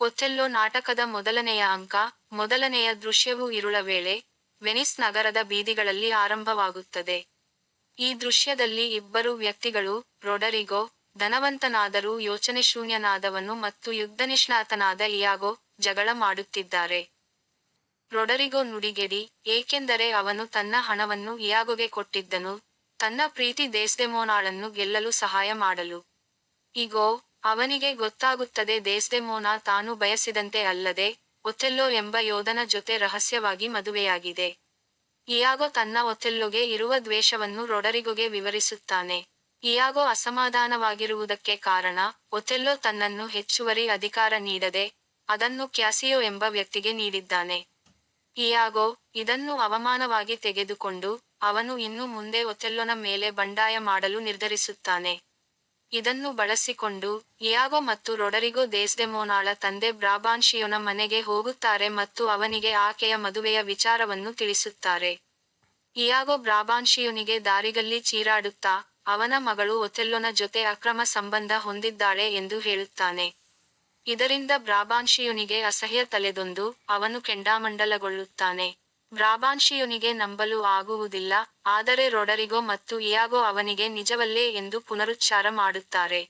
ಒಥೆಲ್ಲೋ ನಾಟಕದ ಮೊದಲನೆಯ ಅಂಕ, ಮೊದಲನೆಯ ದೃಶ್ಯವು ಇರುಳ ವೇಳೆ ವೆನಿಸ್ ನಗರದ ಬೀದಿಗಳಲ್ಲಿ ಆರಂಭವಾಗುತ್ತದೆ. ಈ ದೃಶ್ಯದಲ್ಲಿ ಇಬ್ಬರು ವ್ಯಕ್ತಿಗಳು, ರೊಡರಿಗೋ, ಧನವಂತನಾದರೂ ಯೋಚನೆಶೂನ್ಯನಾದವನು ಮತ್ತು ಯುದ್ಧನಿಷ್ಣಾತನಾದ ಇಯಾಗೋ ಜಗಳ ಮಾಡುತ್ತಿದ್ದಾರೆ. ರೊಡರಿಗೋ ನುಡಿಗೆಡಿ, ಏಕೆಂದರೆ ಅವನು ತನ್ನ ಹಣವನ್ನು ಇಯಾಗೋಗೆ ಕೊಟ್ಟಿದ್ದನು, ತನ್ನ ಪ್ರೀತಿ ದೇಸ್ಡೆಮೋನಾಳನ್ನು ಗೆಲ್ಲಲು ಸಹಾಯ ಮಾಡಲು. ಇಗೋ ಅವನಿಗೆ ಗೊತ್ತಾಗುತ್ತದೆ ದೇಸ್ಡೆಮೋನಾ ತಾನು ಬಯಸಿದಂತೆ ಅಲ್ಲದೆ ಒಥೆಲ್ಲೋ ಎಂಬ ಯೋಧನ ಜೊತೆ ರಹಸ್ಯವಾಗಿ ಮದುವೆಯಾಗಿದೆ. ಇಯಾಗೋ ತನ್ನ ಒಥೆಲ್ಲೋಗೆ ಇರುವ ದ್ವೇಷವನ್ನು ರೊಡರಿಗೊಗೆ ವಿವರಿಸುತ್ತಾನೆ. ಇಯಾಗೋ ಅಸಮಾಧಾನವಾಗಿರುವುದಕ್ಕೆ ಕಾರಣ ಒಥೆಲ್ಲೋ ತನ್ನನ್ನು ಹೆಚ್ಚುವರಿ ಅಧಿಕಾರ ನೀಡದೆ ಅದನ್ನು ಕ್ಯಾಸಿಯೋ ಎಂಬ ವ್ಯಕ್ತಿಗೆ ನೀಡಿದ್ದಾನೆ. ಇಯಾಗೋ ಇದನ್ನು ಅವಮಾನವಾಗಿ ತೆಗೆದುಕೊಂಡು ಅವನು ಇನ್ನು ಮುಂದೆ ಒಥೆಲ್ಲೋನ ಮೇಲೆ ಬಂಡಾಯ ಮಾಡಲು ನಿರ್ಧರಿಸುತ್ತಾನೆ. ಇದನ್ನು ಬಳಸಿಕೊಂಡು ಇಯಾಗೋ ಮತ್ತು ರೊಡರಿಗೋ ದೇಸ್ಡೆಮೋನಾಳ ತಂದೆ ಬ್ರಾಬಾನ್ಶಿಯೋನ ಮನೆಗೆ ಹೋಗುತ್ತಾರೆ ಮತ್ತು ಅವನಿಗೆ ಆಕೆಯ ಮದುವೆಯ ವಿಚಾರವನ್ನು ತಿಳಿಸುತ್ತಾರೆ. ಇಯಾಗೋ ಬ್ರಾಬಾನ್ಶಿಯೋನಿಗೆ ದಾರಿಗಲ್ಲಿ ಚೀರಾಡುತ್ತಾ, ಅವನ ಮಗಳು ಒಥೆಲ್ಲೊನ ಜೊತೆ ಅಕ್ರಮ ಸಂಬಂಧ ಹೊಂದಿದ್ದಾಳೆ ಎಂದು ಹೇಳುತ್ತಾನೆ. ಇದರಿಂದ ಬ್ರಾಬಾನ್ಶಿಯುನಿಗೆ ಅಸಹ್ಯ ತಲೆದೊಂದು, ಅವನು ಕೆಂಡಾಮಂಡಲಗೊಳ್ಳುತ್ತಾನೆ. ಬ್ರಾಬಾನ್ಶಿಯುನಿಗೆ ನಂಬಲು ಆಗುವುದಿಲ್ಲ, ಆದರೆ ರೊಡರಿಗೋ ಮತ್ತು ಇಯಾಗೋ ಅವನಿಗೆ ನಿಜವಲ್ಲೇ ಎಂದು ಪುನರುಚ್ಚಾರ ಮಾಡುತ್ತಾರೆ.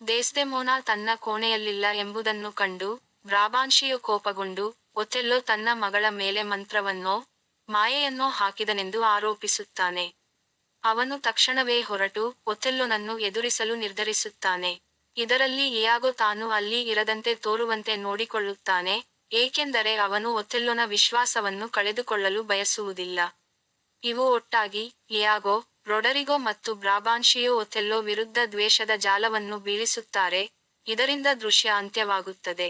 ದೇಸ್ಡೆಮೋನಾ ತನ್ನ ಕೋಣೆಯಲ್ಲಿಲ್ಲ ಎಂಬುದನ್ನು ಕಂಡು ಬ್ರಾಬಾನ್ಶಿಯು ಕೋಪಗೊಂಡು ಒಥೆಲ್ಲೋ ತನ್ನ ಮಗಳ ಮೇಲೆ ಮಂತ್ರವನ್ನೋ, ಮಾಯೆಯನ್ನೋ ಹಾಕಿದನೆಂದು ಆರೋಪಿಸುತ್ತಾನೆ. ಅವನು ತಕ್ಷಣವೇ ಹೊರಟು ಒಥೆಲ್ಲೋನನ್ನು ಎದುರಿಸಲು ನಿರ್ಧರಿಸುತ್ತಾನೆ. ಇದರಲ್ಲಿ ಇಯಾಗೋ ತಾನು ಅಲ್ಲಿ ಇರದಂತೆ ತೋರುವಂತೆ ನೋಡಿಕೊಳ್ಳುತ್ತಾನೆ ಏಕೆಂದರೆ ಅವನು ಒಥೆಲ್ಲೊನ ವಿಶ್ವಾಸವನ್ನು ಕಳೆದುಕೊಳ್ಳಲು ಬಯಸುವುದಿಲ್ಲ. ಇವು ಒಟ್ಟಾಗಿ ಲಿಯಾಗೋ ರೊಡರಿಗೋ ಮತ್ತು ಬ್ರಾಬಾನ್ಶಿಯೋ ಒಥೆಲ್ಲೋ ವಿರುದ್ಧ ದ್ವೇಷದ ಜಾಲವನ್ನು ಬೀಳಿಸುತ್ತಾರೆ, ಇದರಿಂದ ದೃಶ್ಯ ಅಂತ್ಯವಾಗುತ್ತದೆ.